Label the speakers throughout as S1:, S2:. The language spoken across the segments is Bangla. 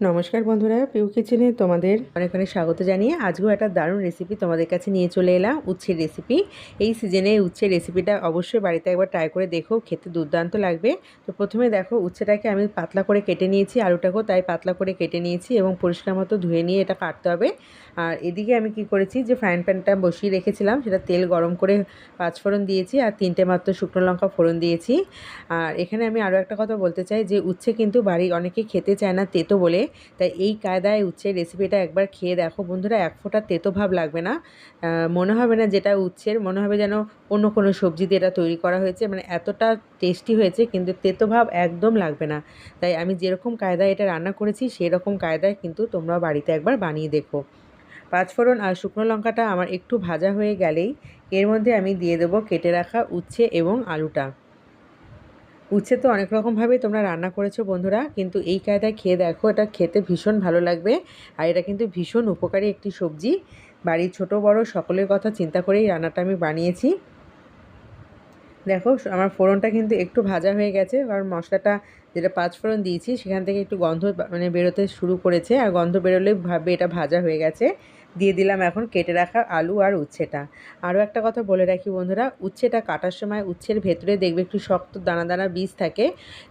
S1: নমস্কার বন্ধুরা পিউ কিচেনে তোমাদের অনেক অনেক স্বাগত জানিয়ে আজকেও একটা দারুণ রেসিপি তোমাদের কাছে নিয়ে চলে এলাম, উচ্ছের রেসিপি এই সিজনে উচ্ছের রেসিপিটা অবশ্যই বাড়িতে একবার ট্রাই করে দেখো, খেতে দুর্দান্ত লাগবে। তো প্রথমে দেখো, উচ্ছেটাকে আমি পাতলা করে কেটে নিয়েছি, আলুটাকেও তাই পাতলা করে কেটে নিয়েছি এবং পরিষ্কার মতো ধুয়ে নিয়ে এটা কাটতে হবে। আর এদিকে আমি কি করেছি, যে ফ্রাইং প্যানটা বসিয়ে রেখেছিলাম, সেটা তেল গরম করে পাঁচফোড়ন দিয়েছি আর তিনটে মাত্র শুকনো লঙ্কা ফোড়ন দিয়েছি। আর এখানে আমি আরও একটা কথা বলতে চাই, যে উচ্ছে কিন্তু বাড়ি অনেকে খেতে চায় না তেতো বলে তাই এই কায়দায় উচ্ছের রেসিপিটা একবার খেয়ে দেখো। বন্ধুরা, এক ফোঁটা তেতো ভাব লাগবে না। মনে হবে না যেটা উচ্ছের, মনে হবে যেন অন্য কোনো সবজি দিয়ে এটা তৈরি করা হয়েছে। মানে এতটা টেস্টি হয়েছে, কিন্তু তেতো ভাব একদম লাগবে না। তাই আমি যেরকম কায়দায় এটা রান্না করেছি, সেরকম কায়দায় কিন্তু তোমরা বাড়িতে একবার বানিয়ে দেখো। পাঁচফোড়ন আর শুকনো লঙ্কাটা আমার একটু ভাজা হয়ে গেলেই এর মধ্যে আমি দিয়ে দেবো কেটে রাখা উচ্ছে এবং আলুটা। উচ্ছে তো অনেক রকমভাবেই তোমরা রান্না করেছ বন্ধুরা, কিন্তু এই কায়দায় খেয়ে দেখো, এটা খেতে ভীষণ ভালো লাগবে। আর এটা কিন্তু ভীষণ উপকারী একটি সবজি। বাড়ির ছোট বড় সকলের কথা চিন্তা করেই রান্নাটা আমি বানিয়েছি। দেখো, আমার ফোড়নটা কিন্তু একটু ভাজা হয়ে গেছে কারণ মশলাটা যেটা পাঁচ ফোড়ন দিয়েছি, সেখান থেকে একটু গন্ধ মানে বেরোতে শুরু করেছে, আর গন্ধ বেরোলে ভাবে এটা ভাজা হয়ে গেছে। দিয়ে দিলাম এখন কেটে রাখা আলু আর উচ্ছেটা। আরও একটা কথা বলে রাখি বন্ধুরা, উচ্ছেটা কাটার সময় উচ্ছের ভেতরে দেখবে একটু শক্ত দানা দানা বীজ থাকে।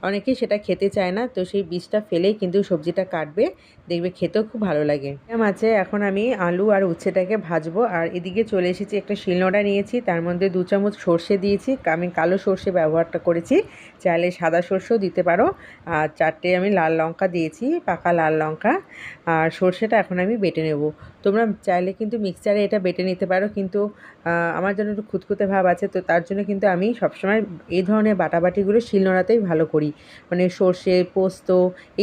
S1: অনেকেই সেটা খেতে চায় না, তো সেই বীজটা ফেলেই কিন্তু সবজিটা কাটবে, দেখবে খেতেও খুব ভালো লাগে। আছে এখন আমি আলু আর উচ্ছেটাকে ভাজবো, আর এদিকে চলে এসেছি একটা শিলনোড়া নিয়েছি, তার মধ্যে দু চামচ সর্ষে দিয়েছি আমি কালো সর্ষে ব্যবহারটা করেছি, চাইলে সাদা সর্ষেও দিতে পারো। আর চারটে আমি লাল লঙ্কা দিয়েছি, পাকা লাল লঙ্কা, আর সর্ষেটা এখন আমি বেটে নেব। তোমরা চাইলে কিন্তু মিক্সচারে এটা বেটে নিতে পারো। কিন্তু আমার জন্য একটু খুঁতখুঁতে ভাব আছে, তো তার জন্য কিন্তু আমি সবসময় এই ধরনের বাটাবাটিগুলো শিলনোড়াতেই ভালো করি। মানে সর্ষে, পোস্ত,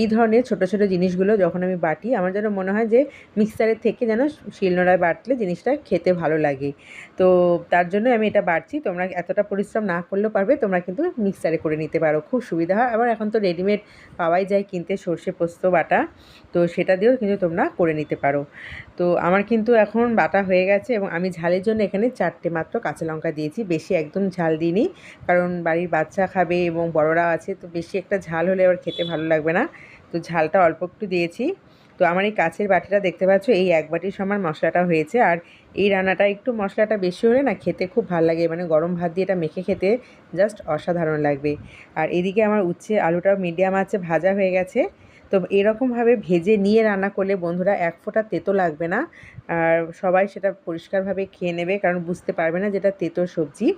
S1: এই ধরনের ছোটো ছোটো জিনিসগুলো যখন আমি বাটি, আমার যেন মনে হয় যে মিক্সচারের থেকে যেন শিলনোড়ায় বাটলে জিনিসটা খেতে ভালো লাগে। তো তার জন্য আমি এটা বাড়ছি তোমরা এতটা পরিশ্রম না করলেও পারবে, তোমরা কিন্তু মিক্সচারে করে নিতে পারো। খুব সুবিধা হয়। আবার এখন তো রেডিমেড পাওয়াই যায় কিনতে সর্ষে, পোস্ত, বাটা। তো সেটা দিয়েও কিন্তু তোমরা করে নিতে পারো। তো আমার কিন্তু এখন বাটা হয়ে গেছে এবং আমি ঝালের জন্য এখানে চারটে মাত্র কাঁচা লঙ্কা দিয়েছি। বেশি একদম ঝাল দিইনি, কারণ বাড়ির বাচ্চা খাবে এবং বড়রা আছে, তো বেশি একটা ঝাল হলে আবার খেতে ভালো লাগবে না। তো ঝালটা অল্প একটু দিয়েছি। তো আমার এই কাছের বাটিটা দেখতে পাচ্ছ, এই এক বাটির সমান মশলাটা হয়েছে। আর এই রান্নাটা একটু মশলাটা বেশি হলে না খেতে খুব ভালো লাগে মানে গরম ভাত দিয়ে এটা মেখে খেতে জাস্ট অসাধারণ লাগবে। আর এদিকে আমার উচ্ছে আলুটাও মিডিয়াম আছে, ভাজা হয়ে গেছে। তো এরকমভাবে ভেজে নিয়ে রান্না করলে বন্ধুরা এক ফোঁটা তেতো লাগবে না। আর সবাই সেটা পরিষ্কারভাবে খেয়ে নেবে কারণ বুঝতে পারবে না যেটা তেতো সবজি।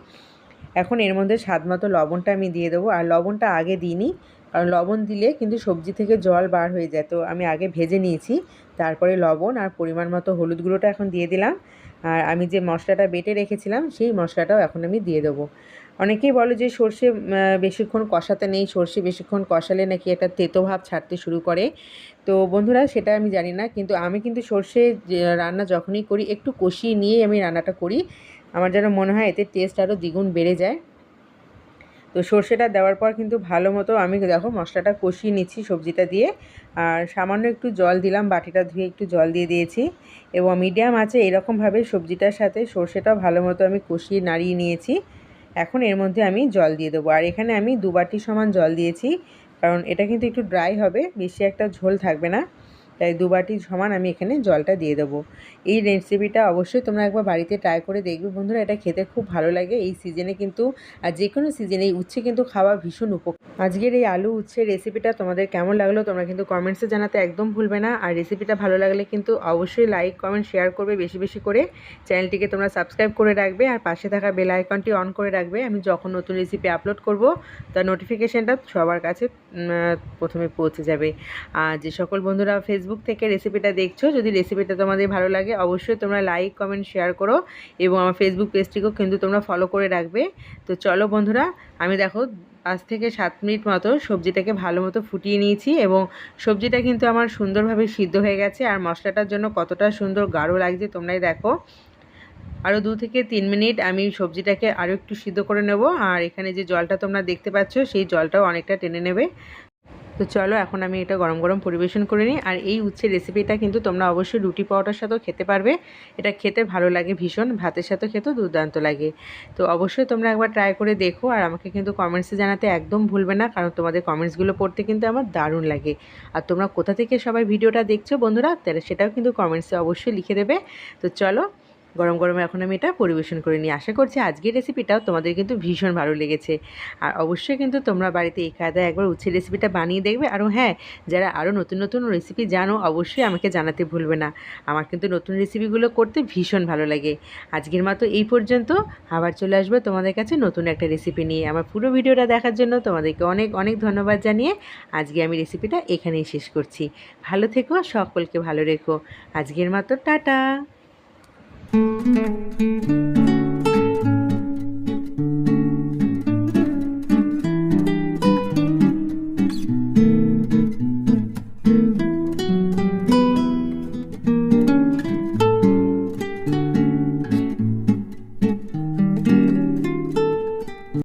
S1: এখন এর মধ্যে স্বাদ মতো লবণটা আমি দিয়ে দেবো। আর লবণটা আগে দিইনি, কারণ লবণ দিলে কিন্তু সবজি থেকে জল বার হয়ে যায়। তো আমি আগে ভেজে নিয়েছি, তারপরে লবণ আর পরিমাণ মতো হলুদ গুঁড়োটা এখন দিয়ে দিলাম। আর আমি যে মশলাটা বেটে রেখেছিলাম, সেই মশলাটাও এখন আমি দিয়ে দেবো। অনেকেই বলে যে সর্ষে বেশিক্ষণ কষাতে নেই, সর্ষে বেশিক্ষণ কষালে নাকি একটা তেতো ভাব ছাড়তে শুরু করে। তো বন্ধুরা, সেটা আমি জানি না, কিন্তু আমি কিন্তু সর্ষে রান্না যখনই করি, একটু কষিয়ে নিয়েই আমি রান্নাটা করি। আমার যেন মনে হয় এতে টেস্ট আরও দ্বিগুণ বেড়ে যায়। তো সর্ষেটা দেওয়ার পর কিন্তু ভালো মতো আমি দেখো মশলাটা কষিয়ে নিচ্ছি সবজিটা দিয়ে। আর সামান্য একটু জল দিলাম, বাটিটা ধুয়ে একটু জল দিয়ে দিয়েছি। এবং মিডিয়াম আছে, এরকমভাবে সবজিটার সাথে সর্ষেটাও ভালো মতো আমি কষিয়ে নাড়িয়ে নিয়েছি। এখন এর মধ্যে আমি জল দিয়ে দেবো। আর এখানে আমি দু বাটি সমান জল দিয়েছি, কারণ এটা কিন্তু একটু ড্রাই হবে, বেশি একটা ঝোল থাকবে না। তাই দু বাটি সমান আমি এখানে জলটা দিয়ে দেবো। এই রেসিপিটা অবশ্যই তোমরা একবার বাড়িতে ট্রাই করে দেখবে। বন্ধুরা, এটা খেতে খুব ভালো লাগে। এই সিজনে কিন্তু, আর যে কোনো সিজনে এই উচ্ছে কিন্তু খাওয়া ভীষণ উপকার আজকের এই আলু উচ্ছে রেসিপিটা তোমাদের কেমন লাগল তোমরা কিন্তু কমেন্টসে জানাতে একদম ভুলবে না। আর রেসিপিটা ভালো লাগলে কিন্তু অবশ্যই লাইক কমেন্ট শেয়ার করবে বেশি বেশি করে। চ্যানেলটিকে তোমরা সাবস্ক্রাইব করে রাখবে আর পাশে থাকা বেল আইকনটি অন করে রাখবে। আমি যখন নতুন রেসিপি আপলোড করব, তার নোটিফিকেশানটা সবার কাছে প্রথমে পৌঁছে যাবে। আর যে সকল বন্ধুরা ফেসবুক থেকে রেসিপিটা দেখছ, যদি রেসিপিটা তোমাদের ভালো লাগে, অবশ্যই তোমরা লাইক কমেন্ট শেয়ার করো এবং আমার ফেসবুক পেজটিকেও কিন্তু তোমরা ফলো করে রাখবে। তো চলো বন্ধুরা, আমি দেখো পাঁচ থেকে সাত মিনিট মতো সবজিটাকে ভালো মতো ফুটিয়ে নিয়েছি এবং সবজিটা কিন্তু আমার সুন্দরভাবে সিদ্ধ হয়ে গেছে আর মশলাটার জন্য কতটা সুন্দর গাঢ় লাগছে তোমরাই দেখো। আরও দু থেকে তিন মিনিট আমি সবজিটাকে আরও একটু সিদ্ধ করে নেব আর এখানে যে জলটা তোমরা দেখতে পাচ্ছ, সেই জলটাও অনেকটা টেনে নেবে। তো চলো এখন আমি এটা গরম গরম পরিবেশন করে নিই। আর এই উচ্ছের রেসিপিটা কিন্তু তোমরা অবশ্যই রুটি পাউডার সাথেও খেতে পারবে। এটা খেতে ভালো লাগে ভীষণ, ভাতের সাথে খেতেও দুর্দান্ত লাগে। তো অবশ্যই তোমরা একবার ট্রাই করে দেখো আর আমাকে কিন্তু কমেন্টসে জানাতে একদম ভুলবে না, কারণ তোমাদের কমেন্টসগুলো পড়তে কিন্তু আমার দারুণ লাগে। আর তোমরা কোথা থেকে সবাই ভিডিওটা দেখছ বন্ধুরা তাহলে সেটাও কিন্তু কমেন্টসে অবশ্যই লিখে দেবে। তো চলো গরম গরমে এখন আমি এটা পরিবেশন করে নিই। আশা করছি আজকের রেসিপিটাও তোমাদের কিন্তু ভীষণ ভালো লেগেছে। আর অবশ্যই কিন্তু তোমরা বাড়িতে এই কায়দায় একবার উচ্ছে রেসিপিটা বানিয়ে দেখবে। আর হ্যাঁ যারা আরও নতুন নতুন রেসিপি জানো, অবশ্যই আমাকে জানাতে ভুলবে না। আমার কিন্তু নতুন রেসিপিগুলো করতে ভীষণ ভালো লাগে। আজকের মতো এই পর্যন্ত। আবার চলে আসবে তোমাদের কাছে নতুন একটা রেসিপি নিয়ে। আমার পুরো ভিডিওটা দেখার জন্য তোমাদেরকে অনেক অনেক ধন্যবাদ জানিয়ে আজকে আমি রেসিপিটা এখানেই শেষ করছি। ভালো থেকো, সকলকে ভালো রেখো। আজকের মতো টাটা! thank you.